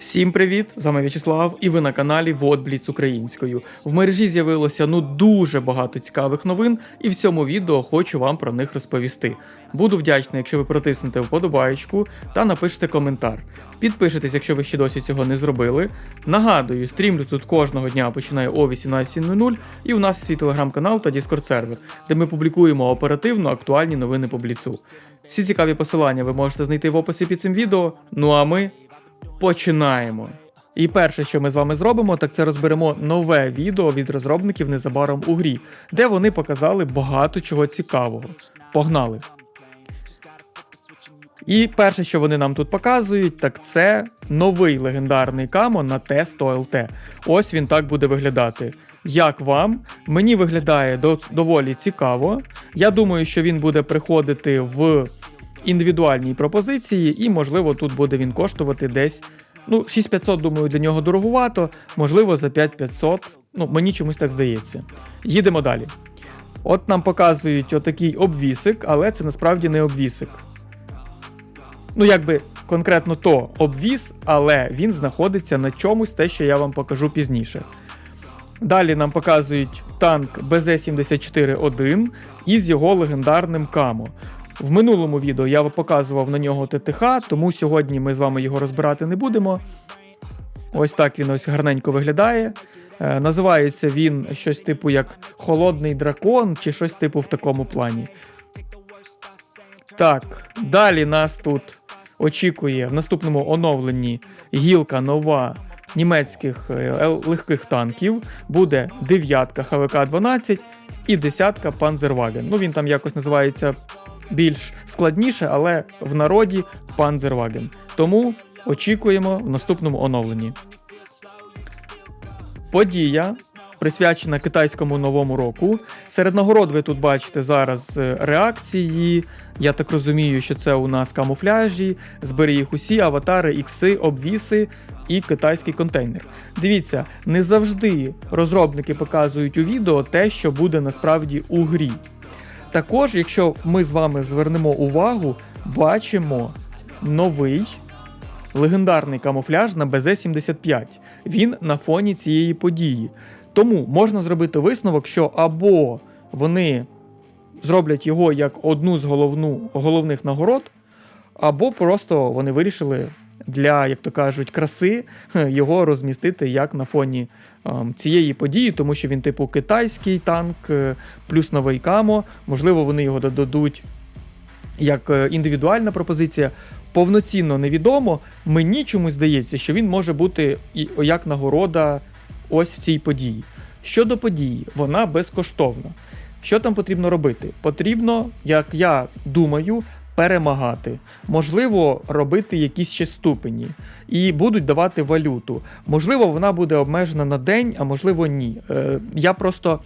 Всім привіт! З вами В'ячеслав, і ви на каналі Водбліц українською. В мережі з'явилося ну дуже багато цікавих новин, і в цьому відео хочу вам про них розповісти. Буду вдячний, якщо ви протиснете вподобаєчку та напишете коментар. Підпишитесь, якщо ви ще досі цього не зробили. Нагадую, стрімлю тут кожного дня починає о 18.00, і у нас свій телеграм-канал та Discord сервер, де ми публікуємо оперативно актуальні новини по бліцу. Всі цікаві посилання ви можете знайти в описі під цим відео. Ну а ми починаємо. І перше, що ми з вами зробимо, так це розберемо нове відео від розробників незабаром у грі, де вони показали багато чого цікавого. Погнали! І перше, що вони нам тут показують, так це новий легендарний камо на Т100ЛТ. Ось він так буде виглядати. Як вам? Мені виглядає до, доволі цікаво. Я думаю, що він буде приходити в індивідуальній пропозиції, і, можливо, тут буде він коштувати десь. Ну, 6500, думаю, для нього дороговато, можливо, за 5500. Ну, мені чомусь так здається. Їдемо далі. От нам показують отакий обвісик, але це насправді не обвісик. Ну, якби конкретно то обвіс, але він знаходиться на чомусь, те, що я вам покажу пізніше. Далі нам показують танк БЗ-74-1 із його легендарним камо. В минулому відео я показував на нього ТТХ, тому сьогодні ми з вами його розбирати не будемо. Ось так він ось гарненько виглядає. Е, називається він щось типу як Холодний дракон, чи щось типу в такому плані. Так, далі нас тут очікує в наступному оновленні гілка нова німецьких е, легких танків. Буде дев'ятка ХВК-12 і десятка Панзерваген. Ну він там якось називається більш складніше, але в народі Панзерваген. Тому очікуємо в наступному оновленні. Подія. Присвячена китайському новому року. Серед нагород ви тут бачите зараз е, реакції. Я так розумію, що це у нас камуфляжі, збери їх усі, аватари, ікси, обвіси і китайський контейнер. Дивіться, не завжди розробники показують у відео те, що буде насправді у грі. Також, якщо ми з вами звернемо увагу, бачимо новий легендарний камуфляж на БЗ-75. Він на фоні цієї події. Тому можна зробити висновок, що або вони зроблять його як одну з головну, головних нагород, або просто вони вирішили для, як то кажуть, краси його розмістити як на фоні ем, цієї події, тому що він, типу, китайський танк, е, плюс новий камо. Можливо, вони його додадуть як е, індивідуальна пропозиція. Повноцінно невідомо. Мені чомусь здається, що він може бути як нагорода ось в цій події. Щодо події, вона безкоштовна. Що там потрібно робити? Потрібно, як я думаю, перемагати, можливо, робити якісь ще ступені, і будуть давати валюту. Можливо, вона буде обмежена на день, а можливо, ні. Е, Я просто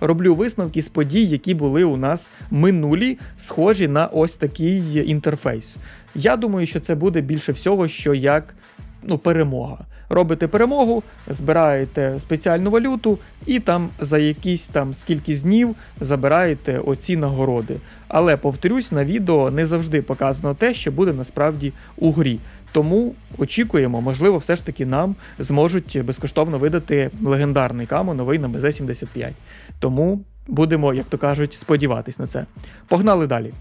роблю висновки з подій, які були у нас минулі, схожі на ось такий інтерфейс. Я думаю, що це буде більше всього, що як ну, перемога. Робите перемогу, збираєте спеціальну валюту і там за якісь там скільки днів забираєте оці нагороди. Але повторюсь, на відео не завжди показано те, що буде насправді у грі. Тому очікуємо, можливо, все ж таки нам зможуть безкоштовно видати легендарний камо новий на БЗ-75. Тому будемо, як то кажуть, сподіватись на це. Погнали далі.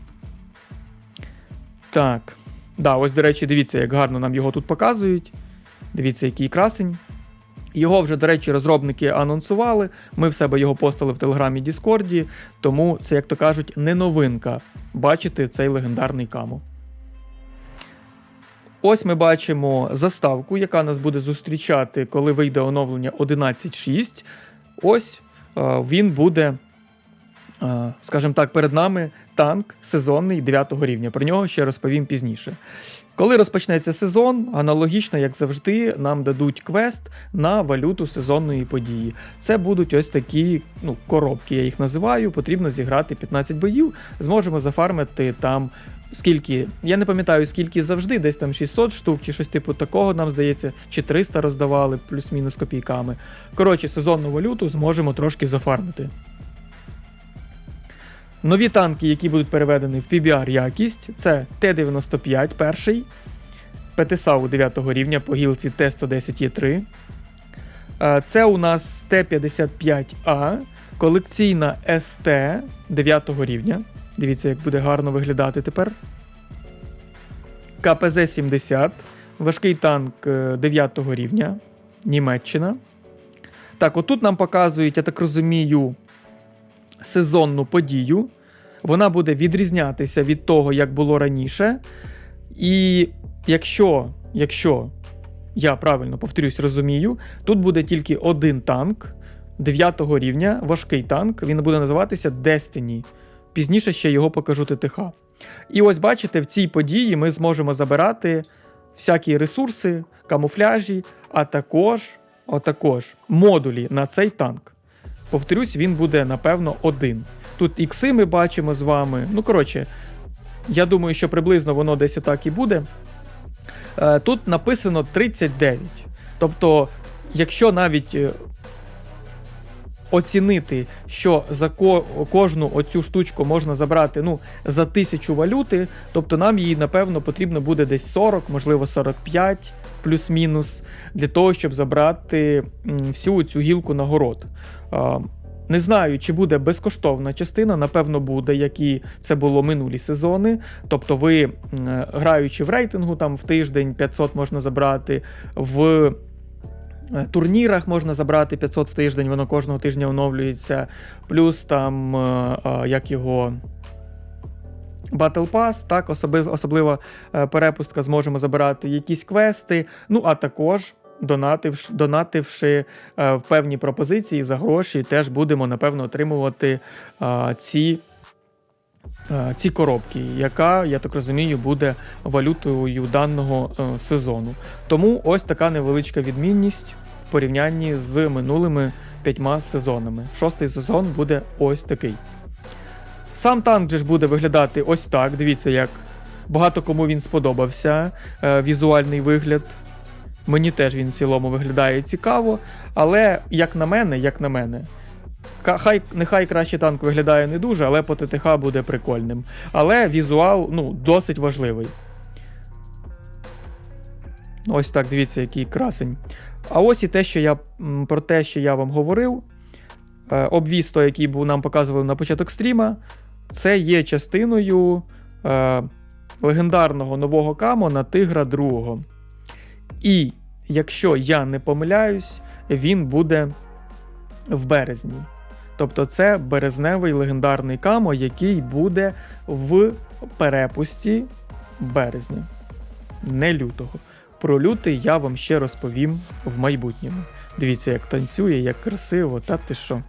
Так. Да, ось, до речі, дивіться, як гарно нам його тут показують. Дивіться, який красень. Його вже, до речі, розробники анонсували. Ми в себе його постали в Телеграмі Діскорді, тому це, як то кажуть, не новинка бачити цей легендарний камо. Ось ми бачимо заставку, яка нас буде зустрічати, коли вийде оновлення 11.6. Ось е, він буде, е, скажімо так, перед нами танк сезонний 9 рівня. Про нього ще розповім пізніше. Коли розпочнеться сезон, аналогічно, як завжди, нам дадуть квест на валюту сезонної події. Це будуть ось такі ну, коробки, я їх називаю. Потрібно зіграти 15 боїв. Зможемо зафармити там скільки. Я не пам'ятаю, скільки завжди, десь там 600 штук чи щось типу такого, нам здається, чи 300 роздавали, плюс-мінус копійками. Коротше, сезонну валюту зможемо трошки зафармити. Нові танки, які будуть переведені в PBR якість, це Т-95 перший. ПТСАУ 9 рівня по гілці Т110Е3. Е, Це у нас Т55А, колекційна СТ 9 рівня. Дивіться, як буде гарно виглядати тепер. КПЗ-70, важкий танк 9 рівня, Німеччина. Так, отут нам показують, я так розумію, сезонну подію. Вона буде відрізнятися від того, як було раніше. І якщо, якщо я правильно повторюсь, розумію, тут буде тільки один танк 9 рівня, важкий танк. Він буде називатися Destiny. Пізніше ще його покажу ТТХ. І ось бачите, в цій події ми зможемо забирати всякі ресурси, камуфляжі, а також, а також модулі на цей танк. Повторюсь, він буде, напевно, один. Тут ікси ми бачимо з вами. Ну, коротше, я думаю, що приблизно воно десь отак і буде. Е, Тут написано 39. Тобто, якщо навіть е, оцінити, що за ко- кожну оцю штучку можна забрати ну, за тисячу валюти, тобто нам її, напевно, потрібно буде десь 40, можливо, 45 плюс-мінус, для того, щоб забрати всю цю гілку нагород. Не знаю, чи буде безкоштовна частина, напевно, буде, як і це було минулі сезони. Тобто, ви, граючи в рейтингу, там в тиждень 500 можна забрати, в е, турнірах можна забрати 500 в тиждень, воно кожного тижня оновлюється. Плюс там, е, е, як його. Battle Pass, так, особи- особлива е, перепустка, зможемо забирати якісь квести. Ну, а також, донативши, донативши е, в певні пропозиції за гроші, теж будемо, напевно, отримувати е, ці, ці коробки, яка, я так розумію, буде валютою даного е, сезону. Тому ось така невеличка відмінність в порівнянні з минулими п'ятьма сезонами. Шостий сезон буде ось такий. Сам танк же ж буде виглядати ось так. Дивіться, як багато кому він сподобався. Е, візуальний вигляд. Мені теж він в цілому виглядає цікаво. Але, як на мене, як на мене, хай, нехай краще танк виглядає не дуже, але по ТТХ буде прикольним. Але візуал ну, досить важливий. Ось так, дивіться, який красень. А ось і те, що я про те, що я вам говорив. Е, Обвіз, той, який був нам показували на початок стріма, це є частиною е, легендарного нового камо на Тигра 2. І якщо я не помиляюсь, він буде в березні. Тобто це березневий легендарний камо, який буде в перепусті березня, не лютого. Про лютий я вам ще розповім в майбутньому. Дивіться, як танцює, як красиво, та ти що.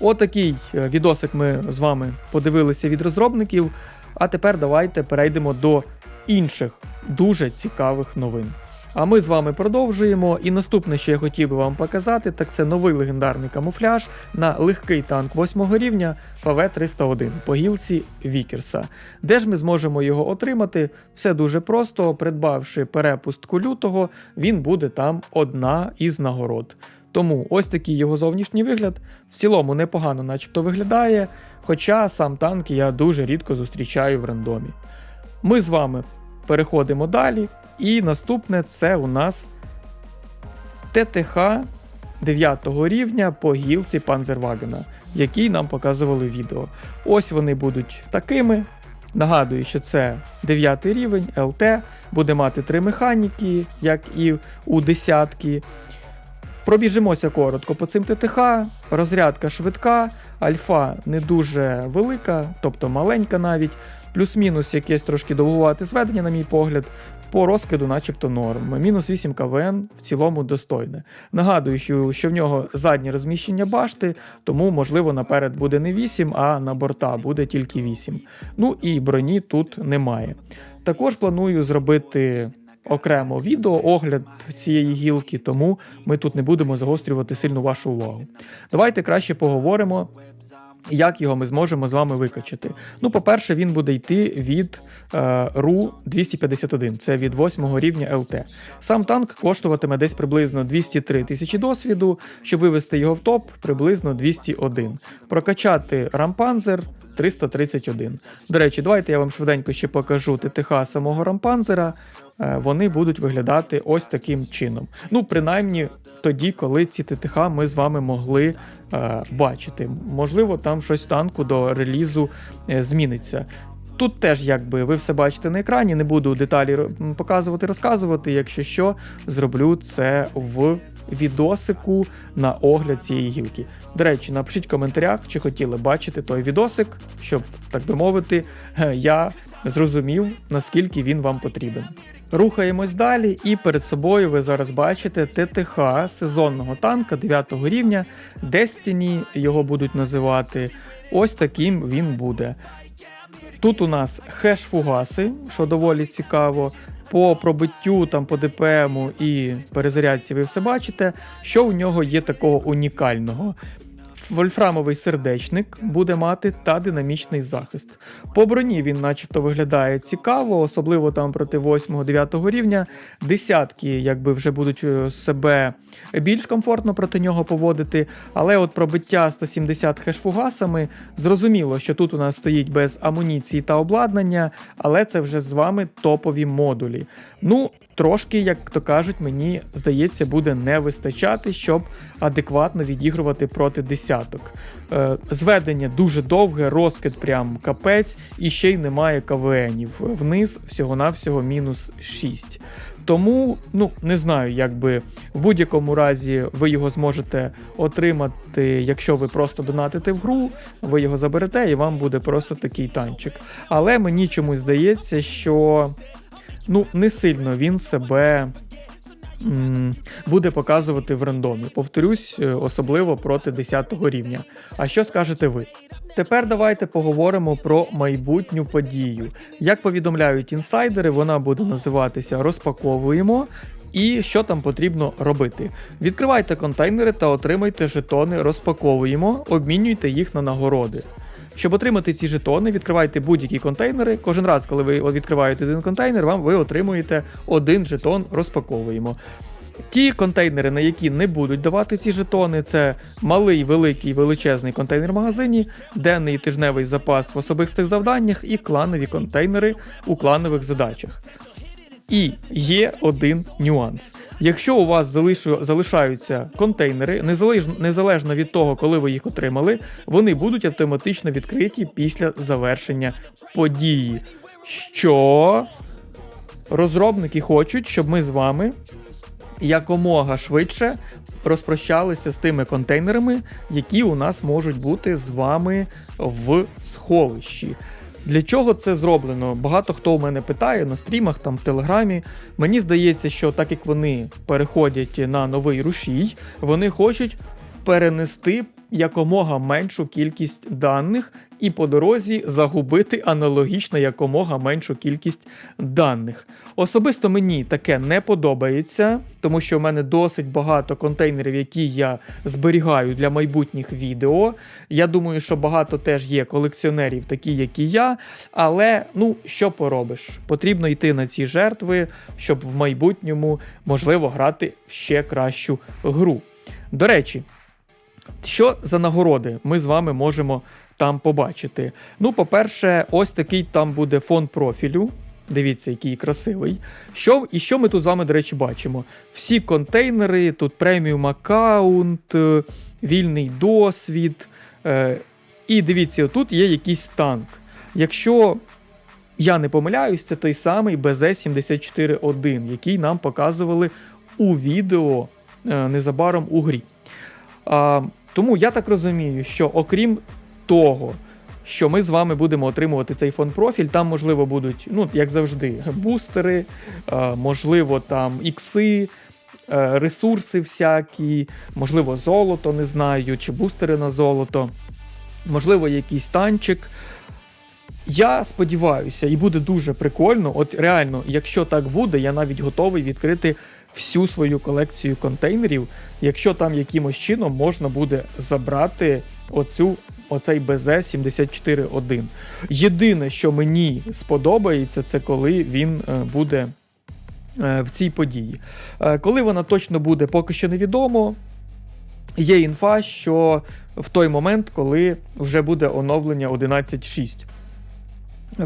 Отакий е, відосик ми з вами подивилися від розробників. А тепер давайте перейдемо до інших дуже цікавих новин. А ми з вами продовжуємо. І наступне, що я хотів би вам показати, так це новий легендарний камуфляж на легкий танк 8 рівня ПВ-301 по гілці Вікерса. Де ж ми зможемо його отримати? Все дуже просто. Придбавши перепустку лютого, він буде там одна із нагород. Тому ось такий його зовнішній вигляд. В цілому непогано, начебто, виглядає. Хоча сам танк я дуже рідко зустрічаю в рандомі. Ми з вами переходимо далі. І наступне це у нас ТТХ 9 рівня по гілці Панзервагена, який нам показували відео. Ось вони будуть такими. Нагадую, що це 9 рівень ЛТ, буде мати три механіки, як і у десятки. Пробіжимося коротко по цим ТТХ. Розрядка швидка, альфа не дуже велика, тобто маленька навіть. Плюс-мінус якесь трошки довгувати зведення, на мій погляд. По розкиду, начебто, норм. Мінус 8 КВН в цілому достойне. Нагадую, що в нього заднє розміщення башти, тому, можливо, наперед буде не 8, а на борта буде тільки 8. Ну і броні тут немає. Також планую зробити окремо відео, огляд цієї гілки, тому ми тут не будемо загострювати сильно вашу увагу. Давайте краще поговоримо. Як його ми зможемо з вами викачати? Ну, по-перше, він буде йти від е, РУ 251, це від 8 рівня ЛТ. Сам танк коштуватиме десь приблизно 203 тисячі досвіду, щоб вивести його в топ, приблизно 201. Прокачати рампанзер 331. До речі, давайте я вам швиденько ще покажу ТТХ самого рампанзера. Е, Вони будуть виглядати ось таким чином. Ну, принаймні, тоді, коли ці ТТХ ми з вами могли е, бачити. Можливо, там щось танку до релізу е, зміниться. Тут теж, якби ви все бачите на екрані, не буду деталі показувати, розказувати. Якщо що, зроблю це в відосику на огляд цієї гілки. До речі, напишіть в коментарях, чи хотіли бачити той відосик, щоб, так би мовити, е, я зрозумів, наскільки він вам потрібен. Рухаємось далі, і перед собою ви зараз бачите ТТХ сезонного танка 9 рівня. Destiny його будуть називати. Ось таким він буде. Тут у нас хеш-фугаси, що доволі цікаво. По пробиттю, там, по ДПМу і перезарядці ви все бачите, що у нього є такого унікального. Вольфрамовий сердечник буде мати та динамічний захист. По броні він, начебто, виглядає цікаво, особливо там проти 8-9 рівня. Десятки, якби вже будуть е, себе більш комфортно проти нього поводити. Але от пробиття 170 хешфугасами, зрозуміло, що тут у нас стоїть без амуніції та обладнання, але це вже з вами топові модулі. Ну, трошки, як то кажуть, мені здається, буде не вистачати, щоб адекватно відігрувати проти десяток. Е, зведення дуже довге, розкид прям капець, і ще й немає КВНів. Вниз всього-навсього мінус 6. Тому, ну, не знаю, якби в будь-якому разі ви його зможете отримати, якщо ви просто донатите в гру, ви його заберете, і вам буде просто такий танчик. Але мені чомусь здається, що ну, не сильно він себе буде показувати в рандомі. Повторюсь, е, особливо проти 10 рівня. А що скажете ви? Тепер давайте поговоримо про майбутню подію. Як повідомляють інсайдери, вона буде називатися Розпаковуємо. І що там потрібно робити? Відкривайте контейнери та отримайте жетони, розпаковуємо, обмінюйте їх на нагороди. Щоб отримати ці жетони, відкривайте будь-які контейнери. Кожен раз, коли ви відкриваєте один контейнер, вам ви отримуєте один жетон, розпаковуємо. Ті контейнери, на які не будуть давати ці жетони, це малий, великий, величезний контейнер в магазині, денний і тижневий запас в особистих завданнях і кланові контейнери у кланових задачах. І є один нюанс. Якщо у вас залишу- залишаються контейнери, незалежно, незалежно від того, коли ви їх отримали, вони будуть автоматично відкриті після завершення події. Що розробники хочуть, щоб ми з вами якомога швидше розпрощалися з тими контейнерами, які у нас можуть бути з вами в сховищі. Для чого це зроблено? Багато хто у мене питає на стрімах, там в телеграмі. Мені здається, що так як вони переходять на новий рушій, вони хочуть перенести якомога меншу кількість даних і по дорозі загубити аналогічно якомога меншу кількість даних. Особисто мені таке не подобається, тому що в мене досить багато контейнерів, які я зберігаю для майбутніх відео. Я думаю, що багато теж є колекціонерів, такі як і я. Але ну що поробиш? Потрібно йти на ці жертви, щоб в майбутньому можливо грати в ще кращу гру. До речі, що за нагороди ми з вами можемо там побачити? Ну, по-перше, ось такий там буде фон профілю. Дивіться, який красивий. Що, і що ми тут з вами, до речі, бачимо? Всі контейнери, тут преміум аккаунт, е, вільний досвід. Е, і дивіться, тут є якийсь танк. Якщо я не помиляюсь, це той самий BZ-74-1, який нам показували у відео е, незабаром у грі. А, тому я так розумію, що окрім того, що ми з вами будемо отримувати цей фон профіль, там, можливо, будуть, ну, як завжди, бустери, можливо, там ікси, е, ресурси всякі, можливо, золото, не знаю, чи бустери на золото, можливо, якийсь танчик. Я сподіваюся, і буде дуже прикольно. От реально, якщо так буде, я навіть готовий відкрити всю свою колекцію контейнерів, якщо там якимось чином можна буде забрати оцю. Оцей БЗ-74-1. Єдине, що мені сподобається, це коли він е, буде е, в цій події. Е, Коли вона точно буде, поки що невідомо. є інфа, що в той момент, коли вже буде оновлення 11.6.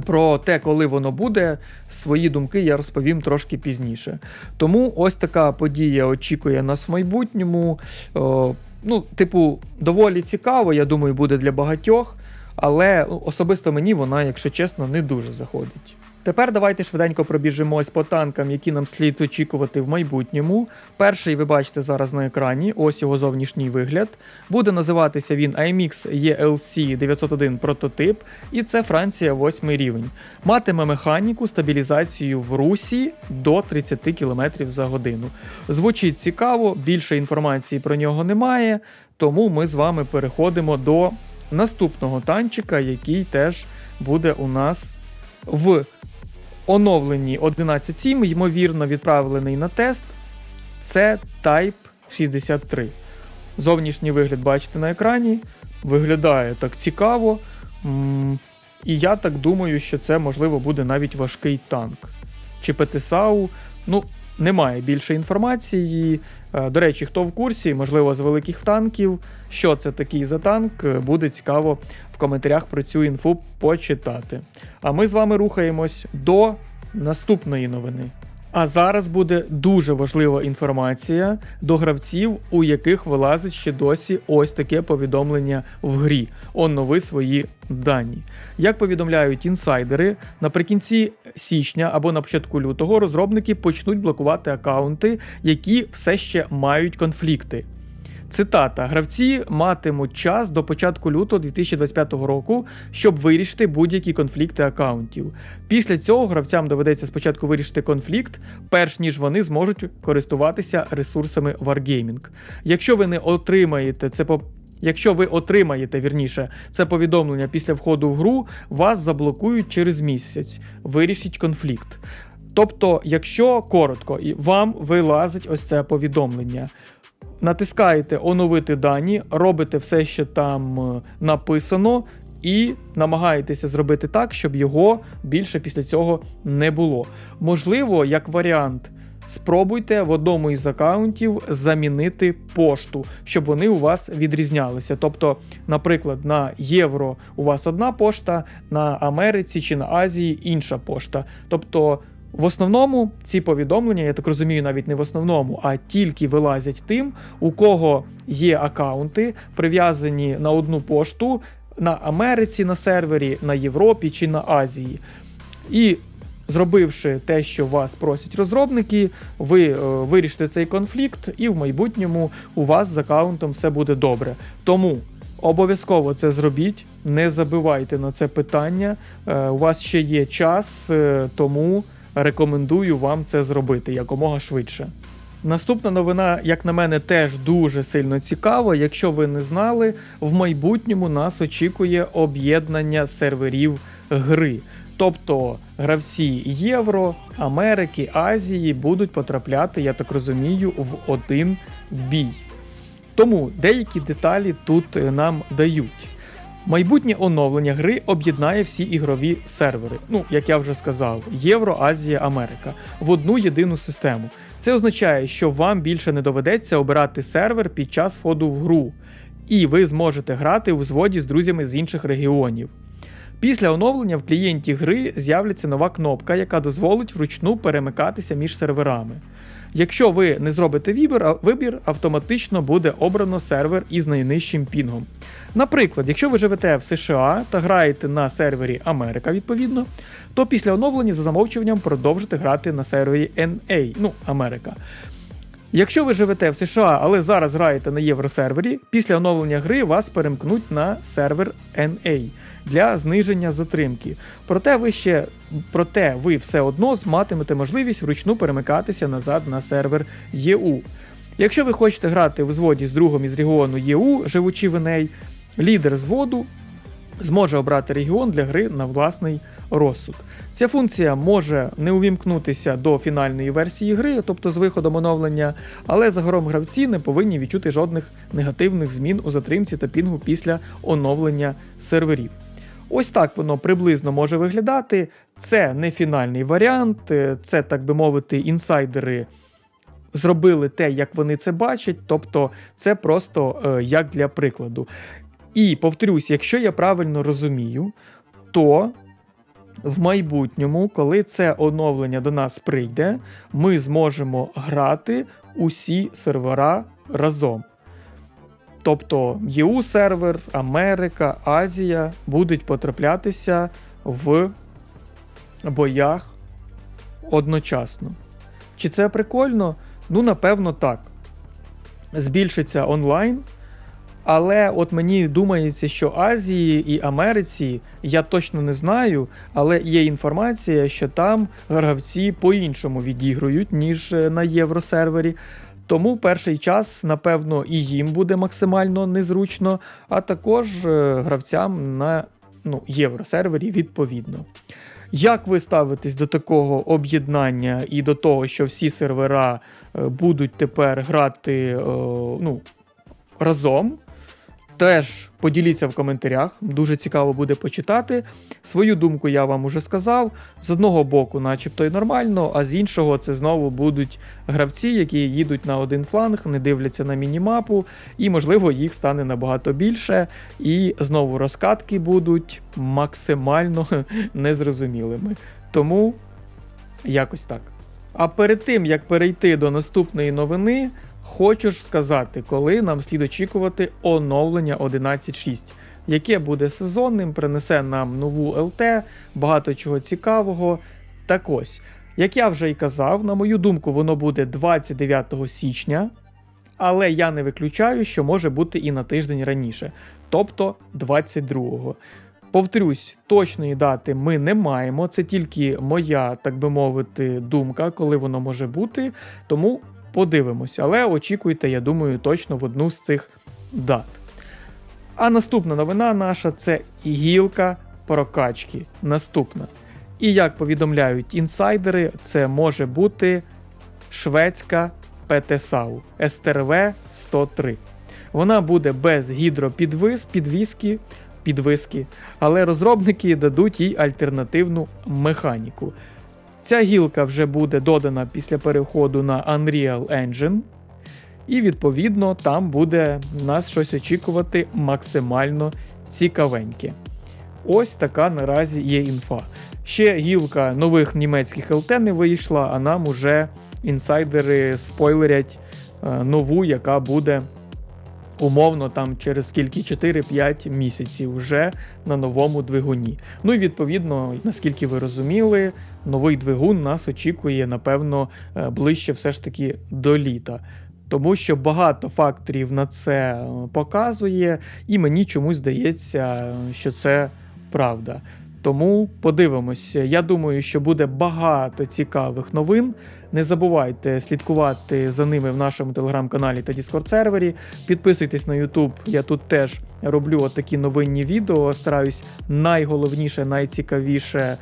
Про те, коли воно буде, свої думки я розповім трошки пізніше. Тому ось така подія очікує нас в майбутньому. О, ну, типу, доволі цікаво, я думаю, буде для багатьох, але особисто мені вона, якщо чесно, не дуже заходить. Тепер давайте швиденько пробіжимось по танкам, які нам слід очікувати в майбутньому. Перший ви бачите зараз на екрані, ось його зовнішній вигляд. Буде називатися він IMX ELC 901 прототип, і це Франція 8 рівень. Матиме механіку, стабілізацію в русі до 30 км за годину. Звучить цікаво, більше інформації про нього немає, тому ми з вами переходимо до наступного танчика, який теж буде у нас в оновленні 11.7, ймовірно, відправлений на тест. Це Type 63. Зовнішній вигляд бачите на екрані. Виглядає так цікаво. І я так думаю, що це, можливо, буде навіть важкий танк. Чи ПТСАУ. Ну, немає більше інформації. Е, До речі, хто в курсі, можливо, з великих танків, що це такий за танк, е, буде цікаво в коментарях про цю інфу почитати. А ми з вами рухаємось до наступної новини. А зараз буде дуже важлива інформація до гравців, у яких вилазить ще досі ось таке повідомлення в грі. Онови свої дані. Як повідомляють інсайдери, наприкінці січня або на початку лютого розробники почнуть блокувати аккаунти, які все ще мають конфлікти. Цитата: гравці матимуть час до початку лютого 2025 року, щоб вирішити будь-які конфлікти аккаунтів. Після цього гравцям доведеться спочатку вирішити конфлікт, перш ніж вони зможуть користуватися ресурсами Wargaming. Якщо ви не отримаєте це по. Якщо ви отримаєте вірніше це повідомлення після входу в гру, вас заблокують через місяць. Вирішіть конфлікт. Тобто, якщо коротко, і вам вилазить ось це повідомлення. Натискаєте оновити дані, робите все, що там е, написано, і намагаєтеся зробити так, щоб його більше після цього не було. Можливо, як варіант, спробуйте в одному із аккаунтів замінити пошту, щоб вони у вас відрізнялися. Тобто, наприклад, на євро у вас одна пошта, на Америці чи на Азії інша пошта. Тобто. В основному ці повідомлення, я так розумію, навіть не в основному, а тільки вилазять тим, у кого є аккаунти, прив'язані на одну пошту на Америці на сервері, на Європі чи на Азії. І зробивши те, що вас просять розробники, ви е, вирішите цей конфлікт, і в майбутньому у вас з аккаунтом все буде добре. Тому обов'язково це зробіть, не забивайте на це питання. Е, у вас ще є час, е, тому рекомендую вам це зробити якомога швидше. Наступна новина, як на мене, теж дуже сильно цікава. Якщо ви не знали, в майбутньому нас очікує об'єднання серверів гри. Тобто гравці Євро, Америки, Азії будуть потрапляти, я так розумію, в один бій. Тому деякі деталі тут е, нам дають. Майбутнє оновлення гри об'єднає всі ігрові сервери, ну як я вже сказав, Євро, Азія, Америка в одну єдину систему. Це означає, що вам більше не доведеться обирати сервер під час входу в гру, і ви зможете грати у зводі з друзями з інших регіонів. Після оновлення в клієнті гри з'являться нова кнопка, яка дозволить вручну перемикатися між серверами. Якщо ви не зробите вибір, вибір, автоматично буде обрано сервер із найнижчим пінгом. Наприклад, якщо ви живете в США та граєте на сервері Америка, відповідно, то після оновлення за замовчуванням продовжите грати на сервері NA, ну Америка. Якщо ви живете в США, але зараз граєте на євросервері, після оновлення гри вас перемкнуть на сервер NA для зниження затримки. Проте ви ще проте ви все одно матимете можливість вручну перемикатися назад на сервер ЄУ. Якщо ви хочете грати в зводі з другом із регіону ЄУ, живучи в NA, лідер зводу зможе обрати регіон для гри на власний розсуд. Ця функція може не увімкнутися до фінальної версії гри, тобто з виходом оновлення, але загалом гравці не повинні відчути жодних негативних змін у затримці та пінгу після оновлення серверів. Ось так воно приблизно може виглядати. Це не фінальний варіант, е, це, так би мовити, інсайдери зробили те, як вони це бачать, тобто це просто е, як для прикладу. І повторюсь, якщо я правильно розумію, то в майбутньому, коли це оновлення до нас прийде, ми зможемо грати усі сервера разом. Тобто ЄУ сервер, Америка, Азія будуть потраплятися в боях одночасно. Чи це прикольно? Ну, напевно, так. Збільшиться онлайн. Але от мені думається, що Азії і Америці я точно не знаю, але є інформація, що там гравці по-іншому відігрують, ніж е, на євросервері. Тому перший час, напевно, і їм буде максимально незручно, а також е, гравцям на ну, євросервері відповідно. Як ви ставитесь до такого об'єднання і до того, що всі сервера е, будуть тепер грати е, ну, разом? Теж поділіться в коментарях, дуже цікаво буде почитати. Свою думку я вам уже сказав. З одного боку, начебто й нормально, а з іншого, це знову будуть гравці, які їдуть на один фланг, не дивляться на мінімапу, і, можливо, їх стане набагато більше. І знову розкатки будуть максимально незрозумілими. Тому якось так. А перед тим як перейти до наступної новини, хочу ж сказати, коли нам слід очікувати оновлення 11.6, яке буде сезонним, принесе нам нову ЛТ, багато чого цікавого. Так ось, як я вже й казав, на мою думку, воно буде 29 січня, але я не виключаю, що може бути і на тиждень раніше, тобто 22-го. Повторюсь, точної дати ми не маємо. Це тільки моя, так би мовити, думка, коли воно може бути. Тому подивимося. Але очікуйте, я думаю, точно в одну з цих дат. А наступна новина наша це гілка прокачки. Наступна. І як повідомляють інсайдери, це може бути шведська ПТСАУ СТРВ 103. Вона буде без гідропідвис, підвіски, підвиски, але розробники дадуть їй альтернативну механіку. Ця гілка вже буде додана після переходу на Unreal Engine, і відповідно там буде нас щось очікувати максимально цікавеньке. Ось така наразі є інфа. Ще гілка нових німецьких ЛТ не вийшла, а нам уже інсайдери спойлерять е, нову, яка буде умовно там через скільки 4-5 місяців вже на новому двигуні. Ну і відповідно, наскільки ви розуміли, новий двигун нас очікує, напевно, е, ближче все ж таки до літа. Тому що багато факторів на це е, показує, і мені чомусь здається, що це правда. Тому подивимося. Я думаю, що буде багато цікавих новин. Не забувайте слідкувати за ними в нашому телеграм-каналі та Discord сервері. Підписуйтесь на YouTube. Я тут теж роблю такі новинні відео. Стараюсь найголовніше, найцікавіше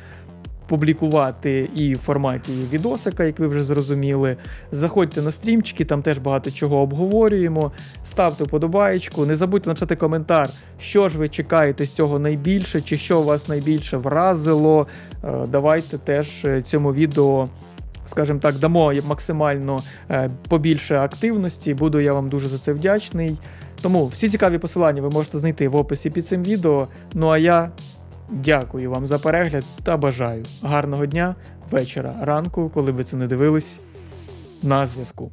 публікувати і в форматі відосика, як ви вже зрозуміли. Заходьте на стрімчики, там теж багато чого обговорюємо. Ставте вподобаєчку. Не забудьте написати коментар, що ж ви чекаєте з цього найбільше, чи що вас найбільше вразило. Е, Давайте теж е, цьому відео. Скажімо так, дамо максимально е, побільше активності. Буду я вам дуже за це вдячний. Тому всі цікаві посилання ви можете знайти в описі під цим відео. Ну а я Дякую вам за перегляд та бажаю гарного дня, вечора, ранку, коли ви це не дивились. На зв'язку.